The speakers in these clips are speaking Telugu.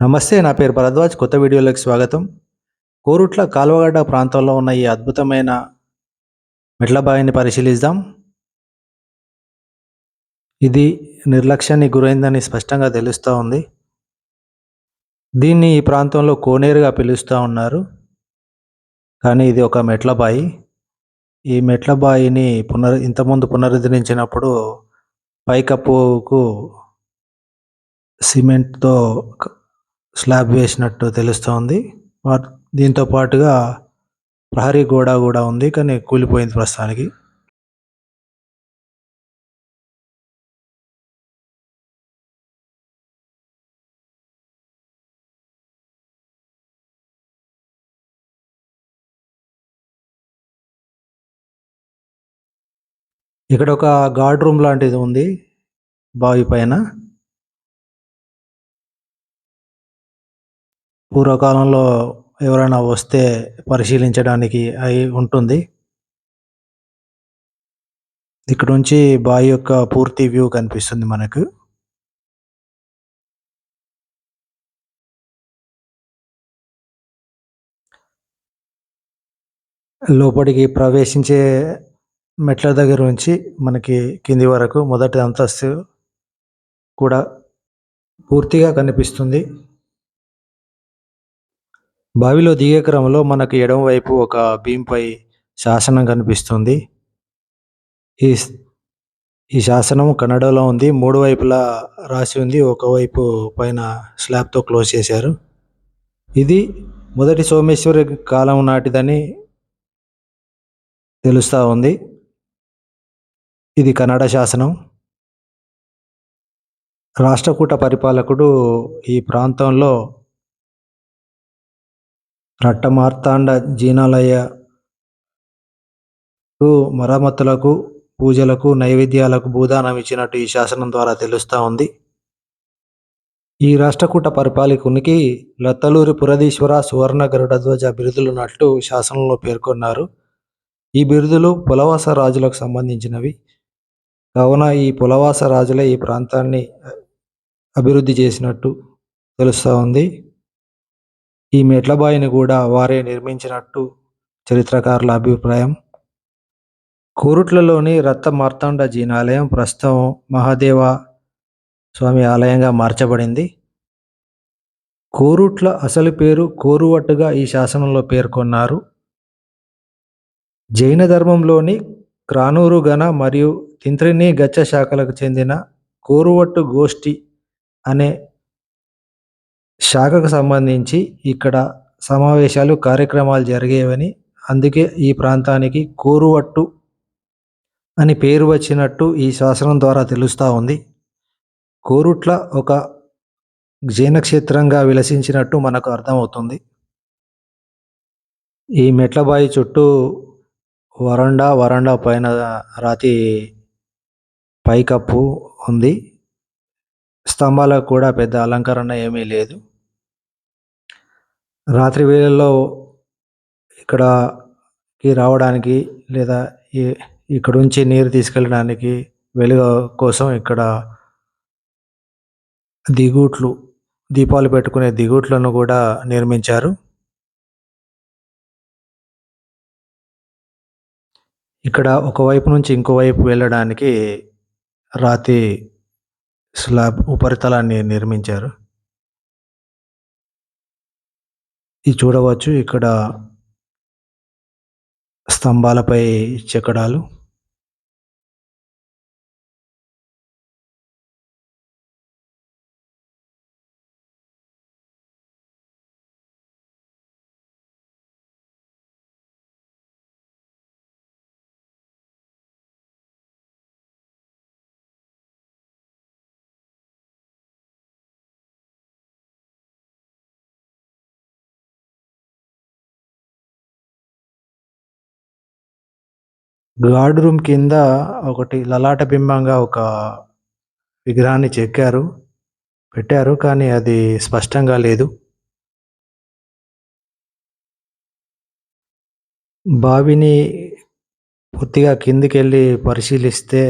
నమస్తే నా పేరు భరద్వాజ్. కొత్త వీడియోలోకి స్వాగతం. కోరుట్ల కాలువగడ్డ ప్రాంతంలో ఉన్న ఈ అద్భుతమైన మెట్ల బావిని పరిశీలిద్దాం. ఇది నిర్లక్ష్యానికి గురైందని స్పష్టంగా తెలుస్తూ ఉంది. దీన్ని ఈ ప్రాంతంలో కోనేరుగా పిలుస్తూ ఉన్నారు. కానీ ఇది ఒక మెట్ల బావి ఈ మెట్ల బావిని పునర్ ఇంతకుముందు పునరుద్ధరించినప్పుడు పైకప్పుకు సిమెంట్తో స్లాబ్ వేసినట్టు తెలుస్తోంది. దీంతో పాటుగా ప్రహరీ గోడ కూడా ఉంది కానీ కూలిపోయింది ప్రస్తుతానికి. ఇక్కడ ఒక గార్డ్ రూమ్ లాంటిది ఉంది బావి పైన. పూర్వకాలంలో ఎవరైనా వస్తే పరిశీలించడానికి అయి ఉంటుంది. ఇక్కడ నుంచి బావి యొక్క పూర్తి వ్యూ కనిపిస్తుంది మనకు. లోపలికి ప్రవేశించే మెట్ల దగ్గర నుంచి మనకి కింది వరకు మొదటి అంతస్తు కూడా పూర్తిగా కనిపిస్తుంది. బావిలో దిగే క్రమంలో మనకు ఎడమ వైపు ఒక భీంపై శాసనం కనిపిస్తుంది. ఈ ఈ శాసనం కన్నడలో ఉంది. మూడు వైపులా రాసి ఉంది. ఒకవైపు పైన స్లాబ్తో క్లోజ్ చేశారు. ఇది మొదటి సోమేశ్వరి కాలం నాటిదని తెలుస్తూ ఉంది. ఇది కన్నడ శాసనం. రాష్ట్రకూట పరిపాలకుడు ఈ ప్రాంతంలో రట్టమార్తాండ జీనాలయకు మరమ్మతులకు పూజలకు నైవేద్యాలకు భూదానం ఇచ్చినట్టు ఈ శాసనం ద్వారా తెలుస్తూ ఉంది. ఈ రాష్ట్రకూట పరిపాలకునికి లత్తలూరి పురధీశ్వర సువర్ణ గరుడధ్వజ బిరుదులున్నట్లు శాసనంలో పేర్కొన్నారు. ఈ బిరుదులు పులవాస రాజులకు సంబంధించినవి. కావున ఈ పులవాస రాజులే ఈ ప్రాంతాన్ని అభివృద్ధి చేసినట్టు తెలుస్తూ ఉంది. ఈ మెట్లబాయిని కూడా వారే నిర్మించినట్టు చరిత్రకారుల అభిప్రాయం. కోరుట్లలోని రత్త మార్తాండ జీనాలయం ప్రస్తుతం మహాదేవ స్వామి ఆలయంగా మార్చబడింది. కోరుట్ల అసలు పేరు కోరువట్టుగా ఈ శాసనంలో పేర్కొన్నారు. జైన ధర్మంలోని క్రానూరు గణ మరియు తింత్రిని గచ్చ శాఖలకు చెందిన కోరువట్టు గోష్ఠి అనే శాఖకు సంబంధించి ఇక్కడ సమావేశాలు కార్యక్రమాలు జరిగేవని అందుకే ఈ ప్రాంతానికి కోరువట్టు అని పేరు వచ్చినట్టు ఈ శాసనం ద్వారా తెలుస్తూ ఉంది. కోరుట్ల ఒక జీర్ణక్షేత్రంగా విలసించినట్టు మనకు అర్థమవుతుంది. ఈ మెట్లబాయి చుట్టూ వరండా వరండా పైన రాతి పైకప్పు ఉంది. స్తంభాలకు కూడా పెద్ద అలంకరణ ఏమీ లేదు. రాత్రి వేళల్లో ఇక్కడకి రావడానికి లేదా ఈ- ఇక్కడ నుంచి నీరు తీసుకెళ్ళడానికి వెలుగు కోసం ఇక్కడ దిగుట్లు దీపాలు పెట్టుకునే దిగుట్లను కూడా నిర్మించారు. ఇక్కడ ఒకవైపు నుంచి ఇంకోవైపు వెళ్ళడానికి రాతి స్లాబ్ ఉపరితలాన్ని నిర్మించారు. ఇది చూడవచ్చు. ఇక్కడ స్తంభాలపై చెక్కడాలు గార్డ్ రూమ్ కింద ఒకటి లలాట బింబంగా ఒక విగ్రహాన్ని చెక్కారు పెట్టారు కానీ అది స్పష్టంగా లేదు. బావిని పూర్తిగా కిందికెళ్ళి పరిశీలిస్తే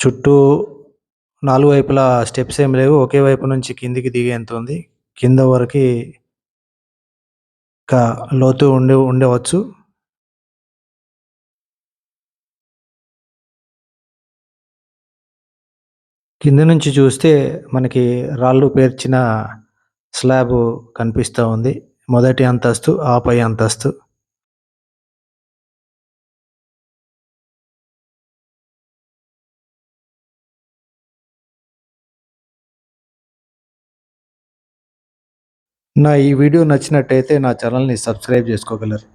చుట్టూ నాలుగు వైపులా స్టెప్స్ ఏం లేవు. ఒకే వైపు నుంచి కిందికి దిగేంత ఉంది. కింద వరకు ఇంకా లోతు ఉండి ఉండవచ్చు. కింద నుంచి చూస్తే మనకి రాళ్ళు పేర్చిన స్లాబ్ కనిపిస్తూ ఉంది. మొదటి అంతస్తు ఆపై అంతస్తు. నా ఈ వీడియో నచ్చినట్టయితే నా ఛానల్ని సబ్స్క్రైబ్ చేసుకోగలరు.